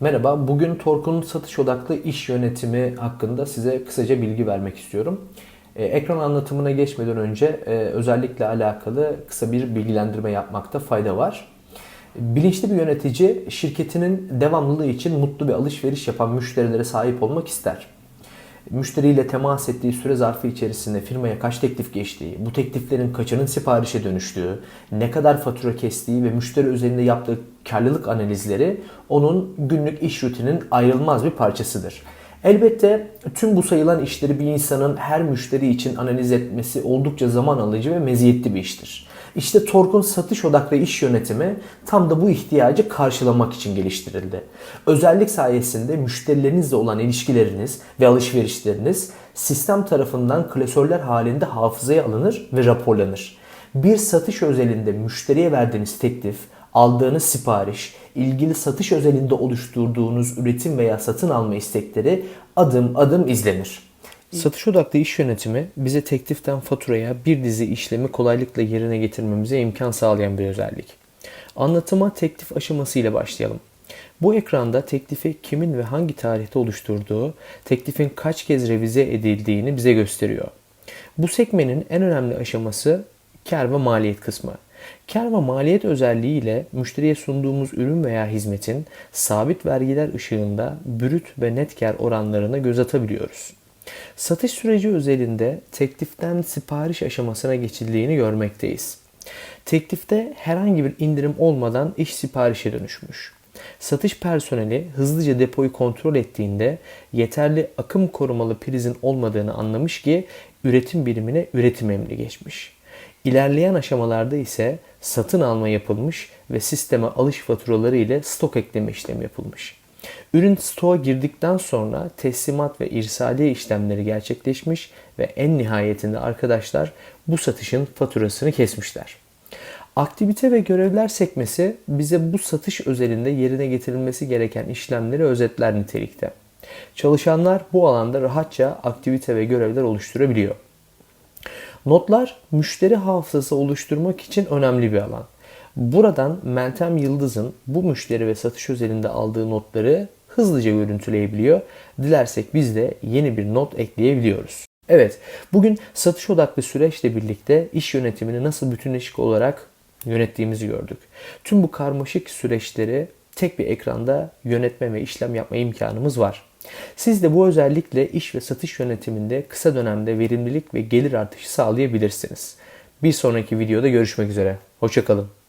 Merhaba, bugün Tork'un satış odaklı iş yönetimi hakkında size kısaca bilgi vermek istiyorum. Ee, Ekran anlatımına geçmeden önce e, özellikle alakalı kısa bir bilgilendirme yapmakta fayda var. Bilinçli bir yönetici şirketinin devamlılığı için mutlu bir alışveriş yapan müşterilere sahip olmak ister. Müşteriyle temas ettiği süre zarfı içerisinde firmaya kaç teklif geçtiği, bu tekliflerin kaçının siparişe dönüştüğü, ne kadar fatura kestiği ve müşteri üzerinde yaptığı karlılık analizleri onun günlük iş rutininin ayrılmaz bir parçasıdır. Elbette tüm bu sayılan işleri bir insanın her müşteri için analiz etmesi oldukça zaman alıcı ve meziyetli bir iştir. İşte Tork'un satış odaklı iş yönetimi tam da bu ihtiyacı karşılamak için geliştirildi. Özellik sayesinde müşterilerinizle olan ilişkileriniz ve alışverişleriniz sistem tarafından klasörler halinde hafızaya alınır ve raporlanır. Bir satış özelinde müşteriye verdiğiniz teklif, aldığınız sipariş, ilgili satış özelinde oluşturduğunuz üretim veya satın alma istekleri adım adım izlenir. Satış odaklı iş yönetimi bize tekliften faturaya bir dizi işlemi kolaylıkla yerine getirmemize imkan sağlayan bir özellik. Anlatıma teklif aşaması ile başlayalım. Bu ekranda teklifi kimin ve hangi tarihte oluşturduğu, teklifin kaç kez revize edildiğini bize gösteriyor. Bu sekmenin en önemli aşaması kar ve maliyet kısmı. Kar ve maliyet özelliği ile müşteriye sunduğumuz ürün veya hizmetin sabit vergiler ışığında brüt ve net kar oranlarına göz atabiliyoruz. Satış süreci özelinde tekliften sipariş aşamasına geçildiğini görmekteyiz. Teklifte herhangi bir indirim olmadan iş siparişe dönüşmüş. Satış personeli hızlıca depoyu kontrol ettiğinde yeterli akım korumalı prizin olmadığını anlamış ki üretim birimine üretim emri geçmiş. İlerleyen aşamalarda ise satın alma yapılmış ve sisteme alış faturaları ile stok ekleme işlemi yapılmış. Ürün stoğa girdikten sonra teslimat ve irsaliye işlemleri gerçekleşmiş ve en nihayetinde arkadaşlar bu satışın faturasını kesmişler. Aktivite ve görevler sekmesi bize bu satış özelinde yerine getirilmesi gereken işlemleri özetler nitelikte. Çalışanlar bu alanda rahatça aktivite ve görevler oluşturabiliyor. Notlar müşteri hafızası oluşturmak için önemli bir alan. Buradan Meltem Yıldız'ın bu müşteri ve satış özelinde aldığı notları hızlıca görüntüleyebiliyor. Dilersek biz de yeni bir not ekleyebiliyoruz. Evet, bugün satış odaklı süreçle birlikte iş yönetimini nasıl bütünleşik olarak yönettiğimizi gördük. Tüm bu karmaşık süreçleri tek bir ekranda yönetme ve işlem yapma imkanımız var. Siz de bu özellikle iş ve satış yönetiminde kısa dönemde verimlilik ve gelir artışı sağlayabilirsiniz. Bir sonraki videoda görüşmek üzere. Hoşçakalın.